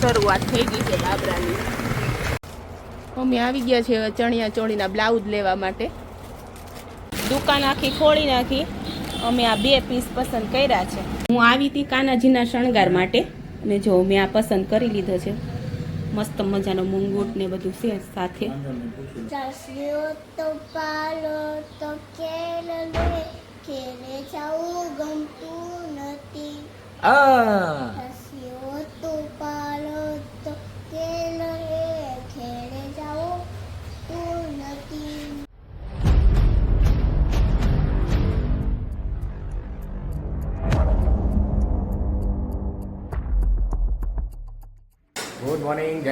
શરૂઆત થઈ ગઈ છે બાબરાની અમે આવી ગયા છે ચણિયા ચોળીના બ્લાઉઝ લેવા માટે. દુકાન આખી ખોલી નાખી. અમે આ બે પીસ પસંદ કર્યા છે. હું આવી હતી કાનાજીના શણગાર માટે અને જો મેં આ પસંદ કરી લીધો છે. મસ્ત મજાનો મુંગૂટ ને બધું છે સાથે. આ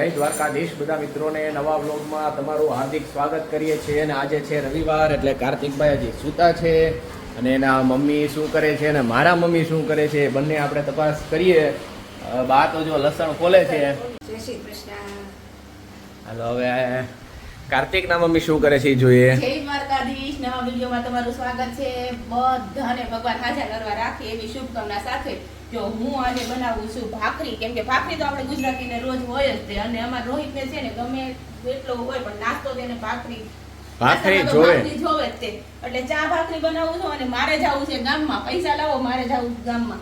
જય દ્વારકાધીશ. બધા મિત્રોને નવા વ્લોગમાં તમારું હાર્દિક સ્વાગત કરીએ છીએ અને આજે છે રવિવાર એટલે કાર્તિકભાઈ હજી સૂતા છે અને એના મમ્મી શું કરે છે અને મારા મમ્મી શું કરે છે બંને આપણે તપાસ કરીએ. બા તો જો લસણ ખોલે છે. હાલો હવે કાર્તિકના મમ્મી શું કરે છે જોઈએ. નવા વિડીયોમાં તમારું સ્વાગત છે. બધાને ભગવાન હાજર કરવા રાખે એવી શુભકામના સાથે જો હું આજે બનાવું છું ભાખરી. કેમ કે ભાખરી તો આપણે ગુજરાતીને રોજ હોય જ તે. અને અમારા રોહિતને છે ને ગમે એટલો હોય પણ નાસ્તો તેને ભાખરી. ભાખરી જોવે. જોવે જ તે. એટલે ચા ભાખરી બનાવું છું અને મારે જવું છે ગામમાં. પૈસા લાવો મારે જવું ગામમાં.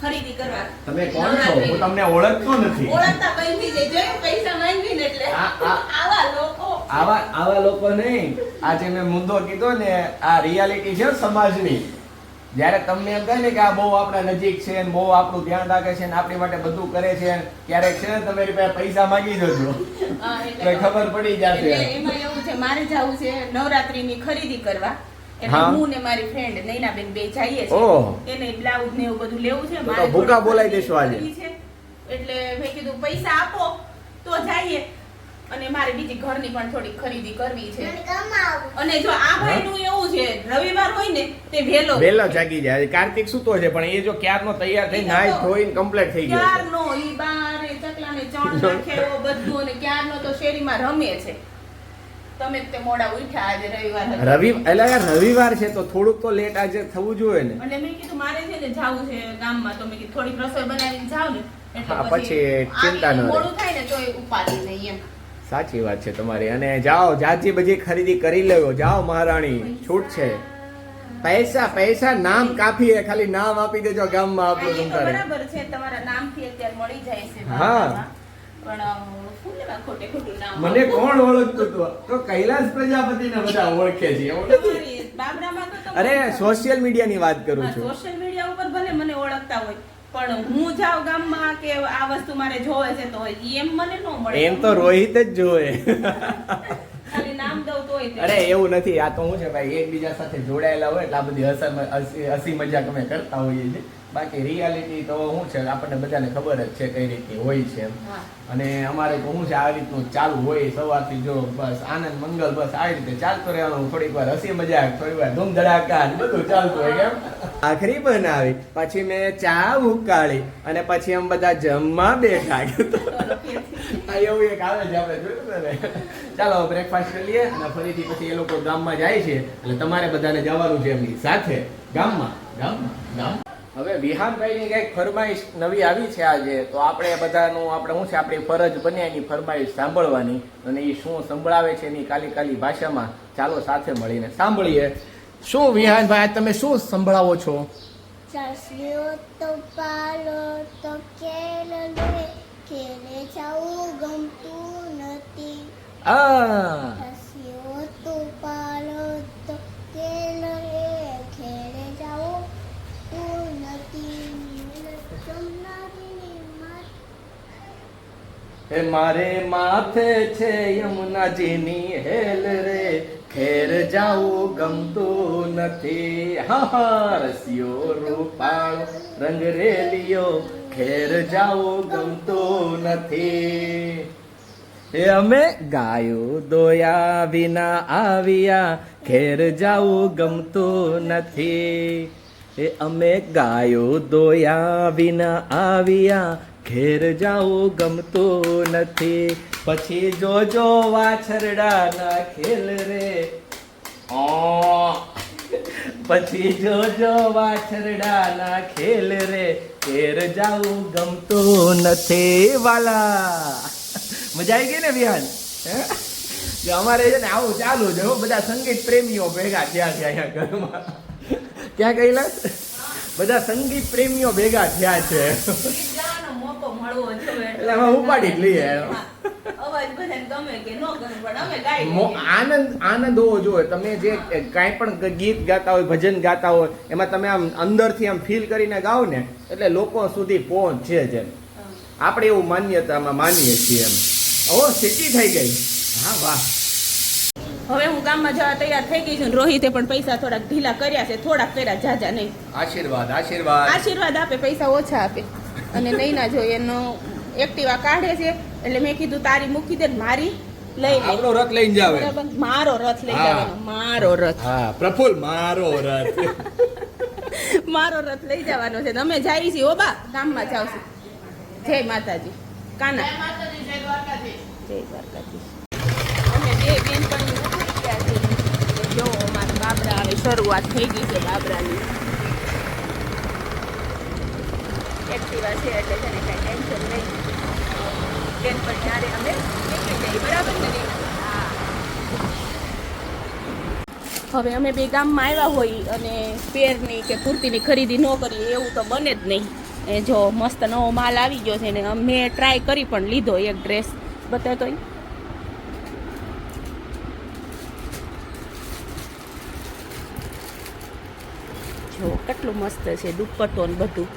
ખરીદી કરવા. તમે કોણ છો? હું તમને ઓળખતો નથી. ઓળખતા કઈ નહીં જોયું પૈસા માંગીને એટલે. આવા લોકો. આવા આવા લોકો નહીં. આજે મેં મુદ્દો કીધો ને આ રિયાલિટી છે સમાજની. જ્યારે તમને એમ થાય ને કે આ બહુ આપણા નજીક છે ને બહુ આપણું ધ્યાન રાખે છે ને આપણી માટે બધું કરે છે ને ક્યારેક છે ને તમારી પાસે પૈસા માંગી જજો. એટલે તો ખબર પડી જશે. એમાં એવું છે મારે જવું છે નવરાત્રીની ખરીદી કરવા. એટલે હું. ને મારી ફ્રેન્ડ નૈનાબેન બે જઈએ છીએ. એને બ્લાઉઝ ને એવું બધું લેવું છે મારે ભૂકા બોલાઈ દેશો આજે. એટલે મેં કીધું પૈસા આપો તો જઈએ. અને મારે બીજી ઘરની પણ થોડી ખરીદી કરવી છે. અને જો આ ભાઈનું એવું છે રવિવાર હોય ને તે વહેલો વહેલો જાગી જાય. કાર્તિક સૂતો છે પણ એ જો ક્યારનો તૈયાર થઈ નાઈ ધોઈને કમ્પ્લીટ થઈ ગયો ક્યારનો ઈ બારે ચકલાને ચણ નાખે બધું અને ક્યારનો તો શેરીમાં રમે છે. તમે તે મોડા ઉઠ્યા આજે રવિવાર રવિ એટલે યાર રવિવાર છે તો થોડુંક તો લેટ આજે થવું જોઈએ ને. એટલે મેં કીધું મારે છે ને જાવું છે ગામમાં તો મેં કીધું થોડીક રસોઈ બનાવીને જાવ ને. એટલે પછી ચિંતા ન મોડું થાય ને તો એ ઉપાડી નહીં એમ. સાચી વાત છે તમારી. અને જાઓ જાજી બધી ખરીદી કરી લેવો. જાઓ મહારાણી છૂટ છે. પૈસા પૈસા નામ કાફી હે ખાલી નામ આપી દેજો ગામમાં આપણું તો બરાબર છે. તમારા નામથી અત્યારે મળી જાય છે હા. મને કોણ ઓળખતું હતું? તો કૈલાસ પ્રજાપતિને બધા ઓળખે છે. અરે સોશિયલ મીડિયાની વાત કરું છું. સોશિયલ મીડિયા ઉપર ભલે મને ઓળખતા હોય. પણ હું જાઉં ગામમાં કે આ વસ્તુ મારે જોવે છે તો એમ મને ન મળે. એમ તો રોહિત જ જોવે. ખાલી નામ દઉં તોય અરે એવું નથી. આ તો હું છે ભાઈ એકબીજા સાથે જોડાયેલા હોય એટલે આ બધી હસી- મજાક અમે કરતા હોઈએ છીએ. બાકી રિયાલિટી તો શું છે આપણને બધાને ખબર જ છે કઈ રીતની હોય છે એમ. અને અમારે તો શું છે આ રીતનું ચાલુ હોય સવારથી જો બસ આનંદ મંગલ બસ આવી રીતે ચાલતો રહેવાનું. થોડીક વાર હસી મજાક થોડીક વાર ધૂમ ધડાકા બધું ચાલતું હોય કેમ આખરી બનાવી. પછી મેં ચા ઉકાળી અને પછી અમે બધા જમવા બેઠા. એવું એક આવે છે ને? ચાલો બ્રેકફાસ્ટ કરી લઈએ અને ફરીથી પછી એ લોકો ગામમાં જાય છે. એટલે તમારે બધાને જવાનું છે એમની સાથે. ગામમાં ગામમાં ગામ હવે વિહાનભાઈની કંઈક ફરમાઈશ નવી આવી છે આજે. તો આપણે બધાનું, આપણે શું છે, આપણી ફરજ બને એની ફરમાઈશ સાંભળવાની. અને એ શું સંભળાવે છે એની કાલી કાલી ભાષામાં ચાલો સાથે મળીને સાંભળીએ. શું વિહાનભાઈ આજ તમે શું સંભળાવો છો? ચાસ્યો તો પાલો તો કેલ લે ખેલે જાવું ગમતું નથી. આ. ચાસ્યો તો પાલો તો કેલ લે ખેલે જાવું તું નથી. હે એ મારે માથે છે યમુનાજીની હેલ રે ખેર જાવું ગમતું નથી. હા હા, રસિયો રૂપાળો રંગરેલિયો ઘેર જાવું ગમતું નથી. એ અમે ગાયું દોયા વિના આવ્યા ખેર જાવું ગમતું નથી. એ અમે ગાયું દોયા વિના આવ્યા, ઘેર જાવું ગમતું નથી. પછી જોજો વાછરડા ના ખેલ રે. ઓ પછી જોજો વાછરડા ના ખેલ રે. ઘેર જાવું ગમતું નથી વાલા. મજા આવી ગઈ ને વિહાન? હે? કે અમારે છે ને આવું ચાલુ છે બધા સંગીત પ્રેમીઓ ભેગા થયા છે અહીંયા ઘરમાં. ક્યાં ગયેલા બધા સંગીત પ્રેમીઓ ભેગા થયા છે. એટલે અમે ઉપાડી જ લઈએ. આનંદ આનંદ હોવો જોઈએ. તમે જે કાંઈ પણ ગીત ગાતા હોય ભજન ગાતા હોય એમાં તમે આમ અંદરથી આમ ફીલ કરીને ગાઓ ને એટલે લોકો સુધી પહોંચે છે આપણે એવું માન્યતામાં માનીએ છીએ એમ. ઓ સિટી થઈ ગઈ. હા વાહ. હવે હું ગામમાં જવા તૈયાર થઈ ગઈ છું રોહિતે પણ પૈસા થોડાક ઢીલા કર્યા છે થોડાક કર્યા જાજા નહીં. આશીર્વાદ આશીર્વાદ. આશીર્વાદ આપે પૈસા ઓછા આપે. અને નહીં ના જોઈએ એનો એક્ટિવા કાઢે છે એટલે મેં કીધું તારી મૂકી દે મારી લઈ લે. આપણો રથ લઈને જાવે. મારો રથ લઈ. જવાનો મારો રથ. હા પ્રફુલ મારો રથ. મારો રથ લઈ જવાનો છે. તમે જાય છે છીએ ઓબા ગામમાં જાવશું જય માતાજી. કાના? જય દ્વારકાધીશ. અમે બે બેન પણ ગયા જો અમારા બાબરા હવે શરૂઆત થઈ ગઈ છે બાબરાની. એક્ટિવા છે એટલે છે ને કાંઈ ટેન્શન નહીં. બેન પર ત્યારે અમે નીકળી જઈએ, બરાબર ને? હવે અમે બે ગામમાં આવ્યા હોય અને પેરની કે કુર્તીની ખરીદી ન કરીએ, એવું તો બને જ નહીં. એ જો મસ્ત નવો માલ આવી ગયો છે ને મેં ટ્રાય કરી પણ લીધો એક ડ્રેસ બતાવતો. જો કેટલું મસ્ત છે, દુપટ્ટો ને બધું.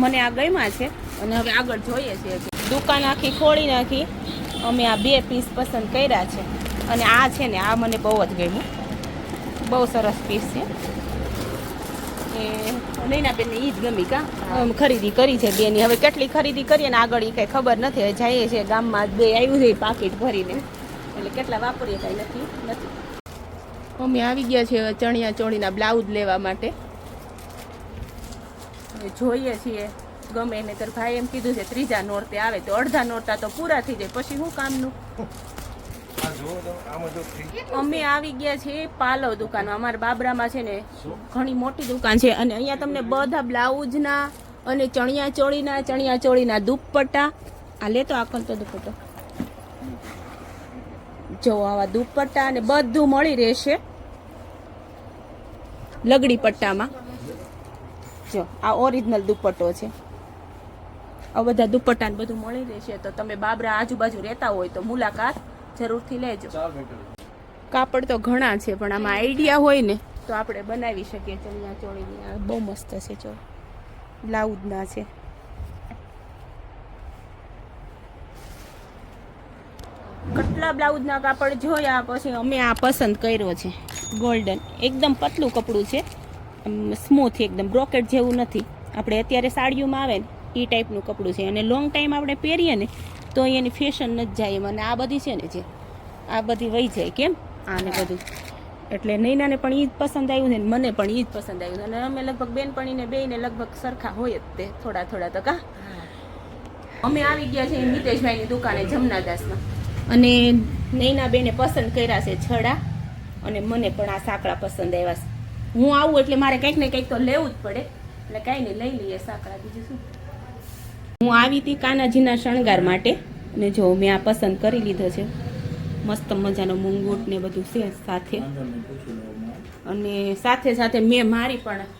મને આ ગમ્યા છે, અને હવે આગળ જોઈએ છીએ દુકાન આખી ખોલી નાખી. અમે આ બે પીસ પસંદ કર્યા છે. અને આ છે ને આ મને બહુ જ ગમ્યું. બહુ સરસ પીસ છે. એ નૈનાબેનને એ જ ગમી કા? ખરીદી કરી છે બેની. હવે કેટલી ખરીદી કરીએ ને આગળ એ કાંઈ ખબર નથી. હવે જઈએ છીએ ગામમાં બે આવ્યું છે પાકીટ ભરીને. એટલે કેટલા વાપરીએ કાંઈ નથી નથી. અમે આવી ગયા છીએ હવે ચણિયા ચોળીના બ્લાઉઝ લેવા માટે. જોઈએ છીએ. ગમે ને તાર ભાઈ એમ કીધું છે ત્રીજા નોરતે આવે તો અડધા નોરતા તો પૂરા થઈ જાય. પછી શું કામનું? અમે આવી ગયા છીએ પાલવ દુકાનમાં. અમારા બાબરામાં છે ને ઘણી મોટી દુકાન છે અને અહીંયા તમને બધા બ્લાઉઝના અને ચણિયા ચોળીના ચણિયા ચોળીના દુપટ્ટા. આ લેતો આકલ તો દુપટ્ટો. જો આવા દુપટ્ટા અને બધું મળી રહેશે લગડી પટ્ટામાં. જો આ ઓરિજિનલ દુપટ્ટો છે. આ બધા દુપટ્ટા બધું મળી રહેશે. તો તમે બાબરા આજુબાજુ રહેતા હોય તો મુલાકાત જરૂરથી લેજો. કાપડ તો ઘણા છે પણ આમાં આઈડિયા હોય ને તો આપણે બનાવી શકીએ. ચણિયા ચોળીની બહુ મસ્ત છે ચો બ્લાઉઝના છે. કેટલા બ્લાઉઝના કાપડ જોયા પછી અમે આ પસંદ કર્યો છે. ગોલ્ડન એકદમ પતલું કપડું છે. સ્મૂથ એકદમ બ્રોકેટ જેવું નથી. આપણે અત્યારે સાડીઓમાં આવે ને એ ટાઈપનું કપડું છે. અને લોંગ ટાઈમ આપણે પહેરીએ ને તો એની ફેશન નથી જાય. એમ અને આ બધી છે ને જે આ બધી વહી જાય કેમ? આને બધું. એટલે નૈનાને પણ એ જ પસંદ આવ્યું ને મને પણ એ જ પસંદ આવ્યું અને અમે લગભગ બેનપણીને બેને લગભગ સરખા હોય જ તે થોડા થોડા તો કા અમે આવી ગયા છીએ મિતેશભાઈની દુકાને જમનાદાસમાં. અને નૈના બેને પસંદ કર્યા છે છડા અને મને પણ આ સાંકળા પસંદ આવ્યા છે. હું આવું એટલે મારે કંઈક ને કંઈક તો લેવું જ પડે. એટલે કાંઈ નહીં લઈ લઈએ સાંકળા બીજું શું? હું આવી હતી કાનાજીના શણગાર માટે ને જો મેં આ પસંદ કરી લીધો છે. મસ્ત મજાનો મુંગુટ ને બધું છે સાથે. અને સાથે સાથે મેં મારી પણ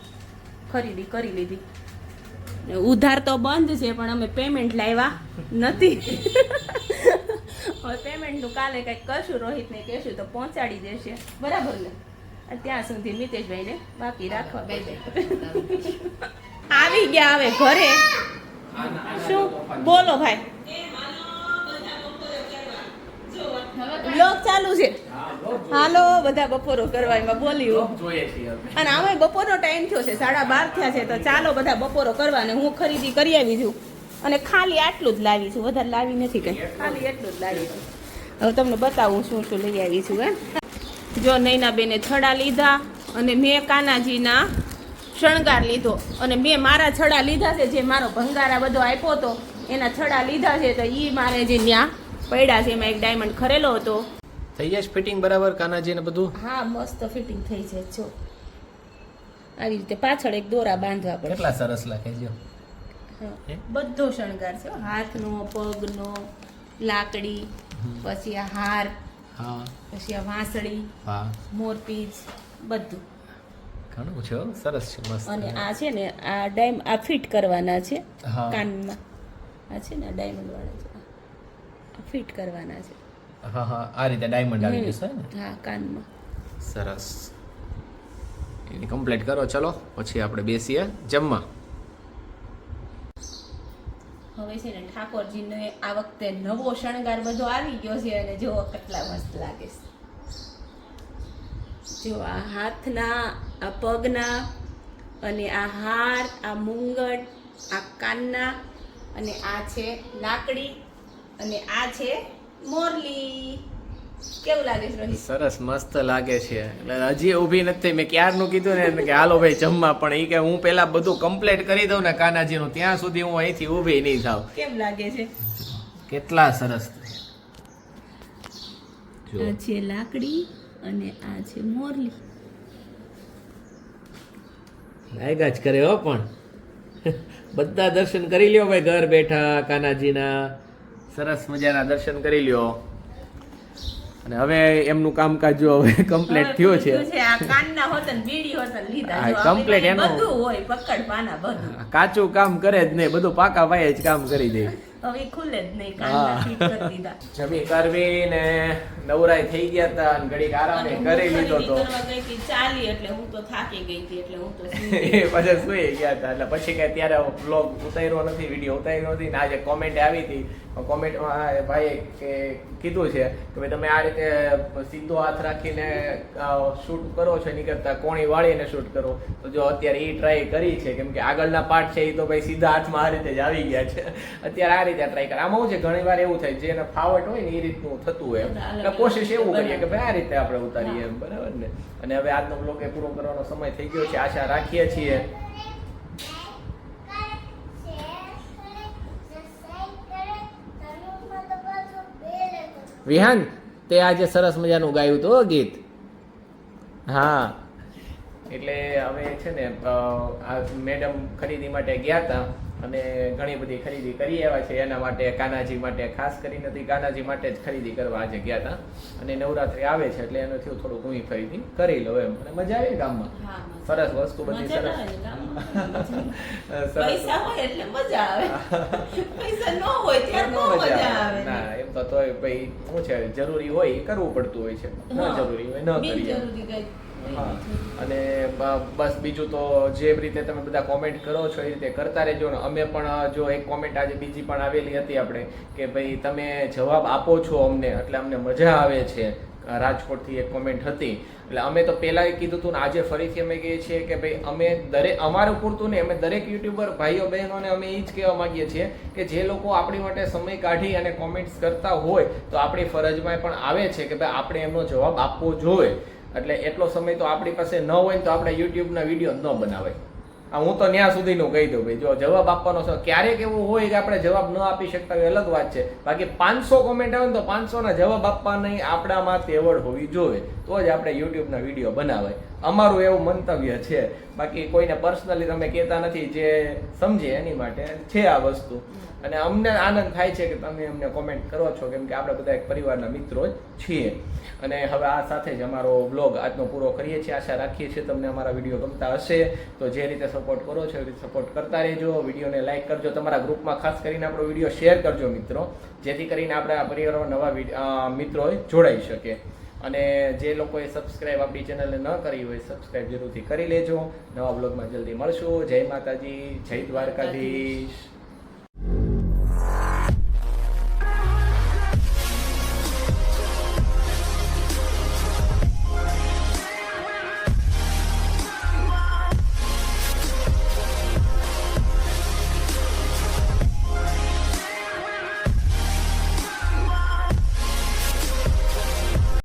ખરીદી કરી લીધી. ઉધાર તો બંધ છે, પણ અમે પેમેન્ટ લાવ્યા નથી. હવે પેમેન્ટનું કાલે કંઈક કરશું, રોહિતને કહેશું તો પહોંચાડી દેશે. બરાબર ને? ત્યાં સુધી મિતેશભાઈને બાકી રાખવા બે આવી ગયા હવે ઘરે. શું? બોલો ભાઈ. બ્લોગ ચાલુ છે. હાલો બધા બપોરો કરવા એમાં બોલ્યું. અને આમે બપોરનો ટાઈમ થયો છે સાડા બાર થયા છે તો ચાલો બધા બપોરો કરવા ને હું ખરીદી કરી આવી છું. અને ખાલી આટલું જ લાવી છું વધારે લાવી નથી કંઈ. ખાલી એટલું જ લાવી છું. હવે તમને બતાવું શું શું લઈ આવી છું હે. જો નૈના બેને છડા લીધા અને મેં કાનાજીના શણગાર લીધો. અને મેં મારા છડા લીધા છે જે મારો ભંગારા બધો આપ્યો હતો એના છડા લીધા છે તો એ મારે જે ત્યાં પડ્યા છે એમાં એક ડાયમંડ ખરેલો હતો. થઈ જાય ફિટિંગ બરાબર કાનાજી ને બધું? હા મસ્ત ફિટિંગ થઈ છે જો. આવી રીતે પાછળ એક દોરા બાંધવા પડે કેટલા સરસ લાગે જો. બધો શણગાર છે હાથનો પગનો લાકડી પછી આ હાર હા. પછી આ વાંસળી હા. મોરપીંછ બધું. ઘણું છે સરસ છે મસ્ત અને આ છે ને આ ડાયમ આ ફિટ કરવાના છે કાનમાં. આ છે ને ડાયમંડ વાળા છે. આ ફિટ કરવાના છે. હા હા આ રીતે ડાયમંડ આવી જશે ને? હા કાનમાં. સરસ. એની કમ્પ્લીટ કરો ચલો પછી આપણે બેસીએ. જમવા. હવે છે ને ઠાકોરજીને આ વખતે નવો શણગાર બધો આવી ગયો છે અને જોવો કેટલા મસ્ત લાગે છે. જો આ હાથના આ પગના અને આ હાર આ મુંગટ આ કાનના અને આ છે લાકડી અને આ છે મોરલી. કેવું લાગે છે સરસ મસ્ત લાગે છે. એટલે હજી ઊભી નથી. મેં ક્યારનું કીધું ને કે હાલો ભાઈ જમવા. પણ એ કે હું પેલા બધું કમ્પ્લીટ કરી દઉં ને કાનાજીનું. ત્યાં સુધી હું અહીંથી ઊભી નહીં થાવ કેમ લાગે છે? કેટલા સરસ. આ છે લાકડી અને આ છે મોરલી. લાગ્યા જ કરે હો પણ. બધા દર્શન કરી લ્યો ભાઈ ઘર બેઠા કાનાજીના. સરસ મજાના દર્શન કરી લ્યો. અને હવે એમનું કામકાજ જો હવે કમ્પ્લીટ થયો છે. કમ્પ્લીટ એનું. કાચું કામ કરે જ નહીં બધું પાકા પાયે જ કામ કરી દે. હવે ખુલે જ નહીં દીધા જમી કરવી ને નવરાય થઈ ગયા હતા અને ઘડીક આરામ કરી લીધો તો. ચાલી એટલે હું તો થાકી ગઈ હતી એટલે હું તો પછી સુઈ ગયા હતા એટલે પછી કઈ ત્યારે બ્લોગ ઉતાર્યો નથી વીડિયો ઉતાર્યો નથી. ને આજે કોમેન્ટ આવી હતી. કોમેન્ટમાં ભાઈએ કે કીધું છે કે ભાઈ તમે આ રીતે સીધો હાથ રાખીને શૂટ કરો છો એની કરતા કોણી વાળીને શૂટ કરો. તો જો અત્યારે એ ટ્રાય કરી છે કેમ કે આગળના પાર્ટ છે એ તો ભાઈ સીધા હાથમાં આ રીતે જ આવી ગયા છે. અત્યારે આ રીતે ટ્રાય કરે. આમાં છે ઘણી વાર એવું થાય જેને ફાવટ હોય ને એ રીતનું થતું હોય એટલે કોશિશ એવું કરીએ કે ભાઈ આ રીતે આપણે ઉતારીએ એમ બરાબર ને? અને હવે આજનો બ્લોગ એ પૂરો કરવાનો સમય થઈ ગયો છે આશા રાખીએ છીએ. વિહાન તે આજે સરસ મજાનું ગાયું તો ગીત. હા. એટલે હવે છે ને આ મેડમ ખરીદી માટે ગયા હતા. અને ઘણી બધી ખરીદી કરી આવ્યા છે. એના માટે કાનાજી માટે ખાસ કરીને તો કાનાજી માટે જ ખરીદી કરવા આજે ગયા હતા. અને નવરાત્રી આવે છે એટલે એનો થયું થોડું ઘૂમી ખરીદી કરી લો એમ. અને મજા આવી ગામમાં. સરસ વસ્તુ બધી સરસ. પૈસા હોય એટલે મજા આવે. પૈસા ન હોય ત્યારે મજા આવે. ના એમ તો તોય ભાઈ શું છે જરૂરી હોય એ કરવું પડતું હોય છે. ન જરૂરી હોય ન કરીએ. અને બસ બીજું તો જે રીતે તમે બધા કોમેન્ટ કરો છો એ રીતે કરતા રહેજો ને. અમે પણ જો એક કોમેન્ટ આજે બીજી પણ આવેલી હતી આપણે કે ભાઈ તમે જવાબ આપો છો અમને, એટલે અમને મજા આવે છે. રાજકોટથી એક કોમેન્ટ હતી. એટલે અમે તો પહેલાં કીધું હતું ને, આજે ફરીથી અમે કહીએ છીએ કે ભાઈ અમે દરેક અમારું પૂરતું નહીં, અમે દરેક યુટ્યુબર ભાઈઓ બહેનોને અમે એ જ કહેવા માંગીએ છીએ કે જે લોકો આપણી માટે સમય કાઢી અને કોમેન્ટ્સ કરતા હોય તો આપણી ફરજમાં પણ આવે છે કે ભાઈ આપણે એમનો જવાબ આપવો જોઈએ. એટલે એટલો સમય તો આપણી પાસે ન હોય ને તો આપણે યુટ્યુબના વીડિયો ન બનાવાય. આ હું તો ત્યાં સુધીનું કહી દઉં ભાઈ, જો જવાબ આપવાનો છે, ક્યારેક એવું હોય કે આપણે જવાબ ન આપી શકતા હોય અલગ વાત છે. બાકી પાંચસો કોમેન્ટ આવે ને તો પાંચસોના જવાબ આપવાની આપણામાં તેવડ હોવી જોઈએ. તો જ આપણે યુટ્યુબના વીડિયો બનાવાય. અમારું એવું મંતવ્ય છે. બાકી કોઈને પર્સનલી તમે કહેતા નથી જે સમજે એની માટે છે આ વસ્તુ. અને અમને આનંદ થાય છે કે તમે અમને કોમેન્ટ કરો છો, કેમ કે આપણે બધા એક પરિવારના મિત્રો જ છીએ. અને હવે આ સાથે જ અમારો બ્લોગ આજનો પૂરો કરીએ છીએ. આશા રાખીએ છીએ તમને અમારા વીડિયો ગમતા હશે. તો જે રીતે સપોર્ટ કરો છો, એ રીતે સપોર્ટ કરતા રહેજો. વિડીયોને લાઇક કરજો. તમારા ગ્રુપમાં ખાસ કરીને આપણો વીડિયો શેર કરજો મિત્રો. જેથી કરીને આપણે આ પરિવારમાં નવા મિત્રો જોડાઈ શકે. અને જે લોકોએ સબસ્ક્રાઈબ આપણી ચેનલને ન કરી હોય સબસ્ક્રાઈબ જરૂરથી કરી લેજો. નવા બ્લોગમાં જલ્દી મળશું. જય માતાજી જય દ્વારકાધીશ.